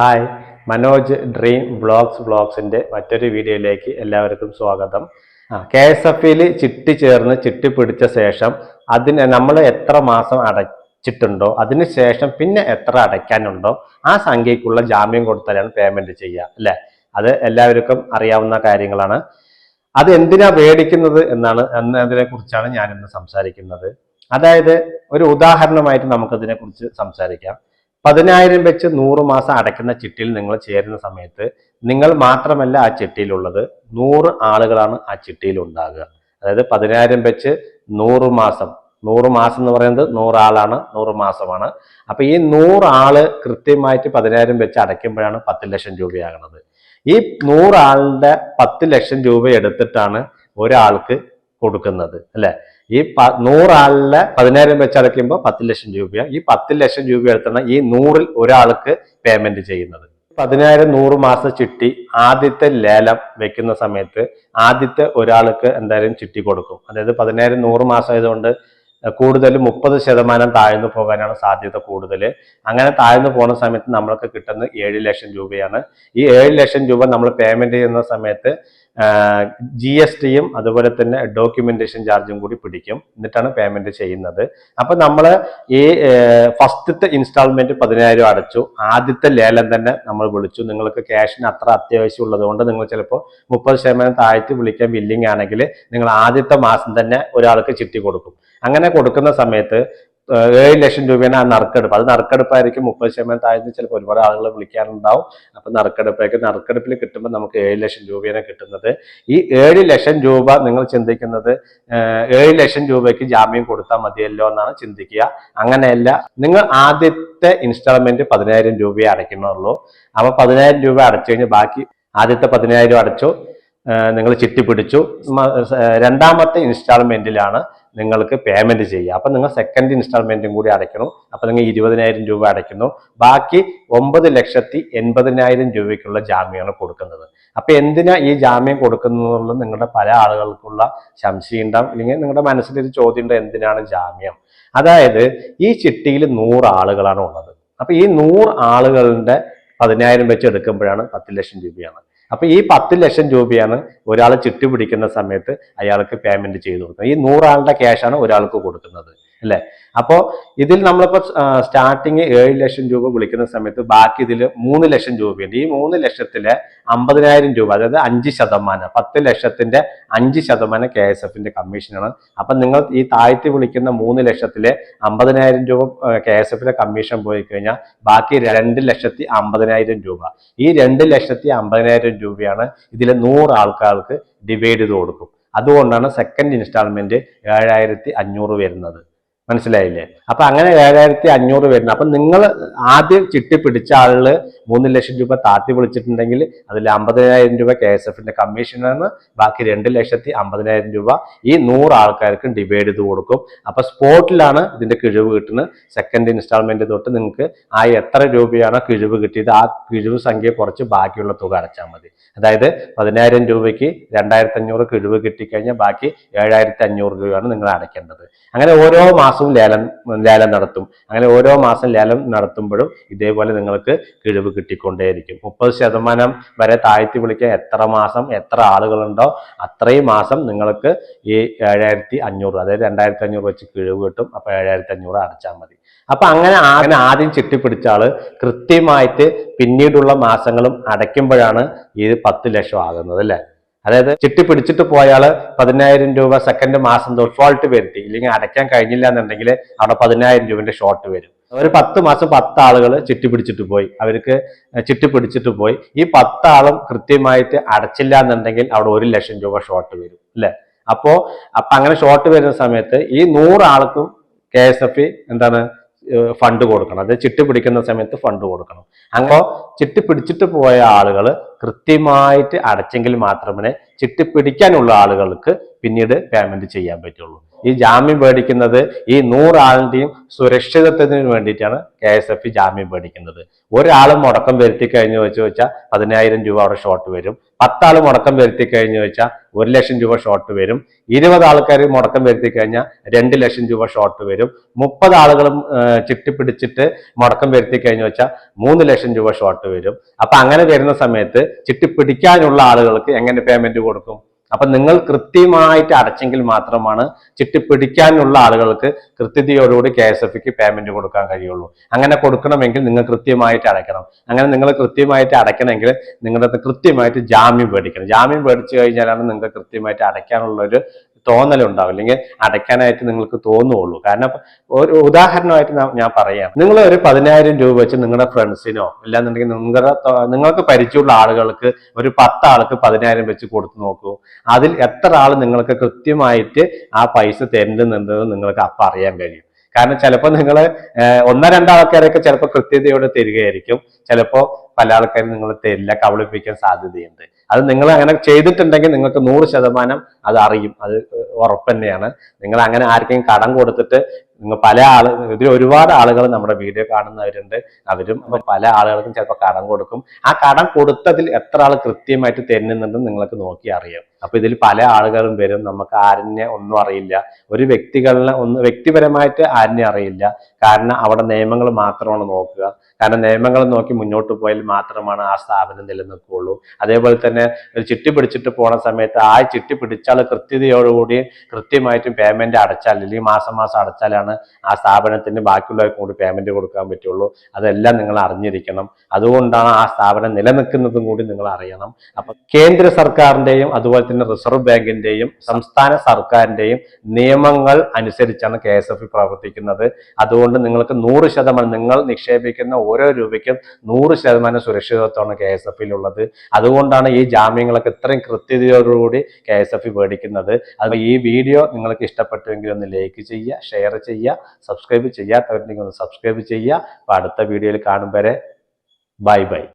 Hi Manoj dream blogs ബ്ലോഗ്സിന്റെ മറ്റൊരു വീഡിയോയിലേക്ക് എല്ലാവർക്കും സ്വാഗതം. കെ എസ് എഫ് ഇയിൽ ചിട്ടി ചേർന്ന് ചിട്ടി പിടിച്ച ശേഷം അതിന് നമ്മൾ എത്ര മാസം അടച്ചിട്ടുണ്ടോ അതിന് ശേഷം പിന്നെ എത്ര അടയ്ക്കാനുണ്ടോ ആ സംഖ്യക്കുള്ള ജാമ്യം കൊടുത്താലാണ് പേയ്മെന്റ് ചെയ്യുക അല്ലെ? അത് എല്ലാവർക്കും അറിയാവുന്ന കാര്യങ്ങളാണ്. അത് എന്തിനാ പേടിക്കുന്നത് എന്നാണ് എന്നതിനെ കുറിച്ചാണ് ഞാനിന്ന് സംസാരിക്കുന്നത്. അതായത് ഒരു ഉദാഹരണമായിട്ട് നമുക്കതിനെ കുറിച്ച് സംസാരിക്കാം. പതിനായിരം വെച്ച് നൂറ് മാസം അടയ്ക്കുന്ന ചിട്ടിയിൽ നിങ്ങൾ ചേരുന്ന സമയത്ത് നിങ്ങൾ മാത്രമല്ല ആ ചിട്ടിയിലുള്ളത്. നൂറ് ആളുകളാണ് ആ ചിട്ടിയിൽ ഉണ്ടാകുക. അതായത് പതിനായിരം വെച്ച് നൂറ് മാസം. നൂറ് മാസം എന്ന് പറയുന്നത് നൂറാളാണ് നൂറ് മാസമാണ്. അപ്പൊ ഈ നൂറാൾ കൃത്യമായിട്ട് പതിനായിരം വെച്ച് അടയ്ക്കുമ്പോഴാണ് പത്ത് ലക്ഷം രൂപയാകുന്നത്. ഈ നൂറാളുടെ പത്ത് ലക്ഷം രൂപ എടുത്തിട്ടാണ് ഒരാൾക്ക് കൊടുക്കുന്നത് അല്ലെ? ഈ നൂറാളിലെ പതിനായിരം വെച്ച് അടയ്ക്കുമ്പോൾ പത്ത് ലക്ഷം രൂപയാണ് ഈ പത്ത് ലക്ഷം രൂപ എടുത്താണ് ഈ നൂറിൽ ഒരാൾക്ക് പേയ്മെന്റ് ചെയ്യുന്നത്. പതിനായിരം നൂറ് മാസം ചിട്ടി ആദ്യത്തെ ലേലം വെക്കുന്ന സമയത്ത് ആദ്യത്തെ ഒരാൾക്ക് എന്തായാലും ചിട്ടി കൊടുക്കും. അതായത് പതിനായിരം നൂറ് മാസം ആയതുകൊണ്ട് കൂടുതൽ മുപ്പത് ശതമാനം താഴ്ന്നു പോകാനാണ് സാധ്യത കൂടുതൽ അങ്ങനെ താഴ്ന്നു പോകുന്ന സമയത്ത് നമ്മൾക്ക് കിട്ടുന്നത് ഏഴ് ലക്ഷം രൂപയാണ്. ഈ ഏഴ് ലക്ഷം രൂപ നമ്മൾ പേയ്മെന്റ് ചെയ്യുന്ന സമയത്ത് ജി എസ് ടിയും അതുപോലെ തന്നെ ഡോക്യുമെന്റേഷൻ ചാർജും കൂടി പിടിക്കും. എന്നിട്ടാണ് പേയ്മെന്റ് ചെയ്യുന്നത്. അപ്പൊ നമ്മൾ ഈ ഫസ്റ്റത്തെ ഇൻസ്റ്റാൾമെന്റ് പതിനായിരം അടച്ചു. ആദ്യത്തെ ലേലം തന്നെ നമ്മൾ വിളിച്ചു. നിങ്ങൾക്ക് ക്യാഷിന് അത്ര അത്യാവശ്യം ഉള്ളതുകൊണ്ട് നിങ്ങൾ ചിലപ്പോൾ മുപ്പത് ശതമാനം താഴ്ത്തി വിളിക്കാൻ ബില്ലിംഗ് ആണെങ്കിൽ നിങ്ങൾ ആദ്യത്തെ മാസം തന്നെ ഒരാൾക്ക് ചിട്ടി കൊടുക്കും. അങ്ങനെ കൊടുക്കുന്ന സമയത്ത് ഏഴ് ലക്ഷം രൂപയാണ് ആ നറുക്കെടുപ്പ്. അത് നറുക്കെടുപ്പായിരിക്കും മുപ്പത് ശതമാനം താഴ്ന്ന് ചിലപ്പോൾ ഒരുപാട് ആളുകൾ വിളിക്കാനുണ്ടാവും അപ്പൊ നറുക്കെടുപ്പായിരിക്കും നറുക്കെടുപ്പിൽ കിട്ടുമ്പോൾ നമുക്ക് ഏഴ് ലക്ഷം രൂപയാണ് കിട്ടുന്നത്. ഈ ഏഴ് ലക്ഷം രൂപ നിങ്ങൾ ചിന്തിക്കുന്നത് ഏഴ് ലക്ഷം രൂപയ്ക്ക് ജാമ്യം കൊടുത്താൽ മതിയല്ലോ എന്നാണ് ചിന്തിക്കുക. അങ്ങനെയല്ല നിങ്ങൾ ആദ്യത്തെ ഇൻസ്റ്റാൾമെന്റ് പതിനായിരം രൂപയെ അടയ്ക്കുന്നുള്ളൂ. അപ്പൊ പതിനായിരം രൂപ അടച്ചു കഴിഞ്ഞാൽ ബാക്കി ആദ്യത്തെ പതിനായിരം അടച്ചു നിങ്ങൾ ചിട്ടി പിടിച്ചു. രണ്ടാമത്തെ ഇൻസ്റ്റാൾമെന്റിലാണ് നിങ്ങൾക്ക് പേയ്മെന്റ് ചെയ്യുക അപ്പൊ നിങ്ങൾ സെക്കൻഡ് ഇൻസ്റ്റാൾമെന്റും കൂടി അടയ്ക്കണം. അപ്പൊ നിങ്ങൾ ഇരുപതിനായിരം രൂപ അടയ്ക്കുന്നു. ബാക്കി ഒമ്പത് ലക്ഷത്തി എൺപതിനായിരം രൂപയ്ക്കുള്ള ജാമ്യമാണ് കൊടുക്കുന്നത്. അപ്പൊ എന്തിനാ ഈ ജാമ്യം കൊടുക്കുന്നതെന്നുള്ള നിങ്ങളുടെ പല ആളുകൾക്കുള്ള സംശയം ഉണ്ടാവും ഇല്ലെങ്കിൽ നിങ്ങളുടെ മനസ്സിലൊരു ചോദ്യം ഉണ്ട് എന്തിനാണ് ജാമ്യം? അതായത് ഈ ചിട്ടിയിൽ നൂറ് ആളുകളാണ് ഉള്ളത്. അപ്പൊ ഈ നൂറ് ആളുകളുടെ പതിനായിരം വെച്ച് എടുക്കുമ്പോഴാണ് പത്ത് ലക്ഷം രൂപയാണ്. അപ്പൊ ഈ പത്ത് ലക്ഷം രൂപയാണ് ഒരാൾ ചിട്ടി പിടിക്കുന്ന സമയത്ത് അയാൾക്ക് പേയ്മെന്റ് ചെയ്തു കൊടുക്കുന്നത്. ഈ നൂറാളുടെ ക്യാഷാണ് ഒരാൾക്ക് കൊടുക്കുന്നത്. അല്ലെ? അപ്പോ ഇതിൽ നമ്മളിപ്പോ സ്റ്റാർട്ടിങ് ഏഴ് ലക്ഷം രൂപ വിളിക്കുന്ന സമയത്ത് ബാക്കി ഇതിൽ മൂന്ന് ലക്ഷം രൂപയുണ്ട്. ഈ മൂന്ന് ലക്ഷത്തിലെ അമ്പതിനായിരം രൂപ അതായത് അഞ്ച് ശതമാനം പത്ത് ലക്ഷത്തിന്റെ അഞ്ച് ശതമാനം കെ എസ് എഫിന്റെ കമ്മീഷനാണ്. അപ്പൊ നിങ്ങൾ ഈ താഴ്ത്തി വിളിക്കുന്ന മൂന്ന് ലക്ഷത്തിലെ അമ്പതിനായിരം രൂപ കെ എസ് എഫിന്റെ കമ്മീഷൻ പോയി കഴിഞ്ഞാൽ ബാക്കി രണ്ട് ലക്ഷത്തി അമ്പതിനായിരം രൂപ. ഈ രണ്ട് ലക്ഷത്തി അമ്പതിനായിരം രൂപയാണ് ഇതിലെ നൂറ് ആൾക്കാർക്ക് ഡിവൈഡ് ചെയ്ത് കൊടുക്കും. അതുകൊണ്ടാണ് സെക്കൻഡ് ഇൻസ്റ്റാൾമെന്റ് ഏഴായിരത്തി അഞ്ഞൂറ് വരുന്നത്. മനസ്സിലായില്ലേ? അപ്പൊ അങ്ങനെ ഏഴായിരത്തി അഞ്ഞൂറ് വരുന്നത് അപ്പൊ നിങ്ങൾ ആദ്യം ചിട്ടി പിടിച്ച ആളിൽ മൂന്ന് ലക്ഷം രൂപ താത്തി വിളിച്ചിട്ടുണ്ടെങ്കിൽ അതിൽ അമ്പതിനായിരം രൂപ കെ എസ് എഫിന്റെ കമ്മീഷനാണ് ബാക്കി രണ്ട് ലക്ഷത്തി അമ്പതിനായിരം രൂപ ഈ നൂറ് ആൾക്കാർക്കും ഡിവൈഡ് ചെയ്ത് കൊടുക്കും. അപ്പൊ സ്പോട്ടിലാണ് ഇതിന്റെ കിഴിവ് കിട്ടുന്നത്. സെക്കൻഡ് ഇൻസ്റ്റാൾമെന്റ് തൊട്ട് നിങ്ങൾക്ക് ആ എത്ര രൂപയാണ് കിഴിവ് കിട്ടിയത് ആ കിഴിവ് സംഖ്യ കുറച്ച് ബാക്കിയുള്ള തുക അടച്ചാൽ മതി. അതായത് പതിനായിരം രൂപയ്ക്ക് രണ്ടായിരത്തി അഞ്ഞൂറ് കിഴിവ് കിട്ടിക്കഴിഞ്ഞാൽ ബാക്കി ഏഴായിരത്തി അഞ്ഞൂറ് രൂപയാണ് നിങ്ങൾ അടയ്ക്കേണ്ടത്. അങ്ങനെ ഓരോ മാസവും ലേലം ലേലം നടത്തും. അങ്ങനെ ഓരോ മാസം ലേലം നടത്തുമ്പോഴും ഇതേപോലെ നിങ്ങൾക്ക് കിഴിവ് കിട്ടിക്കൊണ്ടേയിരിക്കും. മുപ്പത് ശതമാനം വരെ താഴ്ത്തി വിളിക്കാൻ എത്ര മാസം എത്ര ആളുകളുണ്ടോ അത്രയും മാസം നിങ്ങൾക്ക് ഈ ഏഴായിരത്തി അഞ്ഞൂറ് അതായത് രണ്ടായിരത്തി അഞ്ഞൂറ് വെച്ച് കിഴിവ് കിട്ടും. അപ്പൊ ഏഴായിരത്തി അഞ്ഞൂറ് അടച്ചാൽ മതി. അപ്പൊ അങ്ങനെ അങ്ങനെ ആദ്യം ചിട്ടി പിടിച്ച ആൾ കൃത്യമായിട്ട് പിന്നീടുള്ള മാസങ്ങളും അടയ്ക്കുമ്പോഴാണ് ഇത് പത്ത് ലക്ഷം ആകുന്നത് അല്ലെ? അതായത് ചിട്ടി പിടിച്ചിട്ട് പോയാൾ പതിനായിരം രൂപ സെക്കൻഡ് മാസം ഡിഫോൾട്ട് വരുത്തി. ഇല്ലെങ്കിൽ അടയ്ക്കാൻ കഴിഞ്ഞില്ല എന്നുണ്ടെങ്കിൽ അവിടെ പതിനായിരം രൂപന്റെ ഷോർട്ട് വരും. ഒരു പത്ത് മാസം പത്ത് ആളുകൾ ചിട്ടി പിടിച്ചിട്ട് പോയി. അവർക്ക് ചിട്ടി പിടിച്ചിട്ട് പോയി. ഈ പത്താളും കൃത്യമായിട്ട് അടച്ചില്ല എന്നുണ്ടെങ്കിൽ അവിടെ ഒരു ലക്ഷം രൂപ ഷോർട്ട് വരും. അല്ലെ? അപ്പോ അപ്പൊ അങ്ങനെ ഷോർട്ട് വരുന്ന സമയത്ത് ഈ നൂറ് ആൾക്കും കെ എസ് എഫ് എന്താണ് ഫണ്ട് കൊടുക്കണം. അതായത് ചിട്ടി പിടിക്കുന്ന സമയത്ത് ഫണ്ട് കൊടുക്കണം. അങ്ങോ ചിട്ടി പിടിച്ചിട്ട് പോയ ആളുകൾ കൃത്യമായിട്ട് അടച്ചെങ്കിൽ മാത്രമേ ചിട്ടി പിടിക്കാനുള്ള ആളുകൾക്ക് പിന്നീട് പേയ്മെന്റ് ചെയ്യാൻ പറ്റുള്ളൂ. ഈ ജാമ്യം മേടിക്കുന്നത് ഈ നൂറാളിന്റെയും സുരക്ഷിതത്വത്തിന് വേണ്ടിയിട്ടാണ് കെ എസ് എഫ് ജാമ്യം മേടിക്കുന്നത് ഒരാൾ മുടക്കം വരുത്തി കഴിഞ്ഞു വെച്ച് വെച്ചാൽ പതിനായിരം രൂപ അവിടെ ഷോർട്ട് വരും. പത്താൾ മുടക്കം വരുത്തി കഴിഞ്ഞു വെച്ചാൽ ഒരു ലക്ഷം രൂപ ഷോർട്ട് വരും. ഇരുപത് ആൾക്കാർ മുടക്കം വരുത്തി കഴിഞ്ഞാൽ രണ്ട് ലക്ഷം രൂപ ഷോർട്ട് വരും. മുപ്പത് ആളുകളും ചിട്ടി പിടിച്ചിട്ട് മുടക്കം വരുത്തി കഴിഞ്ഞു വെച്ചാൽ മൂന്ന് ലക്ഷം രൂപ ഷോർട്ട് വരും. അപ്പൊ അങ്ങനെ വരുന്ന സമയത്ത് ചിട്ടി പിടിക്കാനുള്ള ആളുകൾക്ക് എങ്ങനെ പേയ്മെന്റ് കൊടുക്കും? അപ്പൊ നിങ്ങൾ കൃത്യമായിട്ട് അടച്ചെങ്കിൽ മാത്രമാണ് ചിട്ടി പിടിക്കാനുള്ള ആളുകൾക്ക് കൃത്യതയോടുകൂടി കെ എസ് എഫ് പേയ്മെന്റ് കൊടുക്കാൻ കഴിയുള്ളൂ. അങ്ങനെ കൊടുക്കണമെങ്കിൽ നിങ്ങൾ കൃത്യമായിട്ട് അടയ്ക്കണം. അങ്ങനെ നിങ്ങൾ കൃത്യമായിട്ട് അടയ്ക്കണമെങ്കിൽ നിങ്ങളുടെ കൃത്യമായിട്ട് ജാമ്യം മേടിക്കണം. ജാമ്യം മേടിച്ചു കഴിഞ്ഞാലാണ് നിങ്ങൾക്ക് കൃത്യമായിട്ട് അടയ്ക്കാനുള്ള ഒരു തോന്നലുണ്ടാവും. അല്ലെങ്കിൽ അടയ്ക്കാനായിട്ട് നിങ്ങൾക്ക് തോന്നുള്ളൂ. കാരണം ഒരു ഉദാഹരണമായിട്ട് ഞാൻ- പറയാം. നിങ്ങൾ ഒരു പതിനായിരം രൂപ വെച്ച് നിങ്ങളുടെ ഫ്രണ്ട്സിനോ അല്ലാന്നുണ്ടെങ്കിൽ നിങ്ങളുടെ നിങ്ങൾക്ക് പരിചയമുള്ള ആളുകൾക്ക് ഒരു പത്ത് ആൾക്ക് പതിനായിരം വെച്ച് കൊടുത്തു നോക്കൂ. അതിൽ എത്ര ആൾ നിങ്ങൾക്ക് കൃത്യമായിട്ട് ആ പൈസ തരുന്നുണ്ടെന്ന് നിങ്ങൾക്ക് അപ്പം അറിയാൻ കഴിയും. കാരണം ചിലപ്പോൾ നിങ്ങൾ ഒന്നോ രണ്ടോ ആൾക്കാരൊക്കെ ചിലപ്പോൾ കൃത്യതയോടെ തരികയായിരിക്കും. ചിലപ്പോൾ പല ആൾക്കാരും നിങ്ങൾ തരില്ല കബളിപ്പിക്കാൻ സാധ്യതയുണ്ട്. അത് നിങ്ങൾ അങ്ങനെ ചെയ്തിട്ടുണ്ടെങ്കിൽ നിങ്ങൾക്ക് നൂറ് ശതമാനം അത് അറിയും. അത് ഉറപ്പ് തന്നെയാണ് നിങ്ങൾ അങ്ങനെ ആർക്കെങ്കിലും കടം കൊടുത്തിട്ട് നിങ്ങൾ പല ആൾ ഇതിൽ ഒരുപാട് ആളുകൾ നമ്മുടെ വീഡിയോ കാണുന്നവരുണ്ട്. അവരും പല ആളുകൾക്കും ചിലപ്പോൾ കടം കൊടുക്കും. ആ കടം കൊടുത്തതിൽ എത്ര ആൾ കൃത്യമായിട്ട് തരുന്നുണ്ടെന്ന് നിങ്ങൾക്ക് നോക്കി അറിയാം. അപ്പൊ ഇതിൽ പല ആളുകളും വരും. നമുക്ക് ആരിനെ ഒന്നും അറിയില്ല. ഒരു വ്യക്തികളിനെ ഒന്ന് വ്യക്തിപരമായിട്ട് ആരിനെ അറിയില്ല. കാരണം അവിടെ നിയമങ്ങൾ മാത്രമാണ് നോക്കുക. കാരണം നിയമങ്ങൾ നോക്കി മുന്നോട്ട് പോയാൽ മാത്രമാണ് ആ സ്ഥാപനം നിലനിൽക്കുകയുള്ളൂ അതേപോലെ തന്നെ ഒരു ചിട്ടി പിടിച്ചിട്ട് പോണ സമയത്ത് ആ ചിട്ടി പിടിച്ചാൽ കൃത്യതയോടുകൂടി കൃത്യമായിട്ടും പേയ്മെന്റ് അടച്ചാൽ അല്ലെങ്കിൽ മാസം മാസം അടച്ചാലാണ് ആ സ്ഥാപനത്തിന് ബാക്കിയുള്ളവർക്കും കൂടി പേയ്മെന്റ് കൊടുക്കാൻ പറ്റുള്ളൂ. അതെല്ലാം നിങ്ങൾ അറിഞ്ഞിരിക്കണം. അതുകൊണ്ടാണ് ആ സ്ഥാപനം നിലനിൽക്കുന്നതും കൂടി നിങ്ങൾ അറിയണം. അപ്പൊ കേന്ദ്ര സർക്കാരിന്റെയും അതുപോലെ തന്നെ റിസർവ് ബാങ്കിന്റെയും സംസ്ഥാന സർക്കാരിന്റെയും നിയമങ്ങൾ അനുസരിച്ചാണ് കെ എസ് എഫ് പ്രവർത്തിക്കുന്നത്. അതുകൊണ്ട് നിങ്ങൾക്ക് നൂറ് ശതമാനം നിങ്ങൾ നിക്ഷേപിക്കുന്ന ഓരോ രൂപയ്ക്കും നൂറ് ശതമാനം സുരക്ഷിതത്വമാണ് കെ എസ് എഫിലുള്ളത് അതുകൊണ്ടാണ് ഈ ജാമ്യങ്ങളൊക്കെ ഇത്രയും കൃത്യതയോടുകൂടി കെ എസ് എഫ് മേടിക്കുന്നത്. അത് ഈ വീഡിയോ നിങ്ങൾക്ക് ഇഷ്ടപ്പെട്ടുവെങ്കിൽ ഒന്ന് ലൈക്ക് ചെയ്യുക ഷെയർ ചെയ്യുക സബ്സ്ക്രൈബ് ചെയ്യാത്തവരുണ്ടെങ്കിൽ ഒന്ന് സബ്സ്ക്രൈബ് ചെയ്യുക. അപ്പോൾ അടുത്ത വീഡിയോയിൽ കാണും വരെ. Bye bye.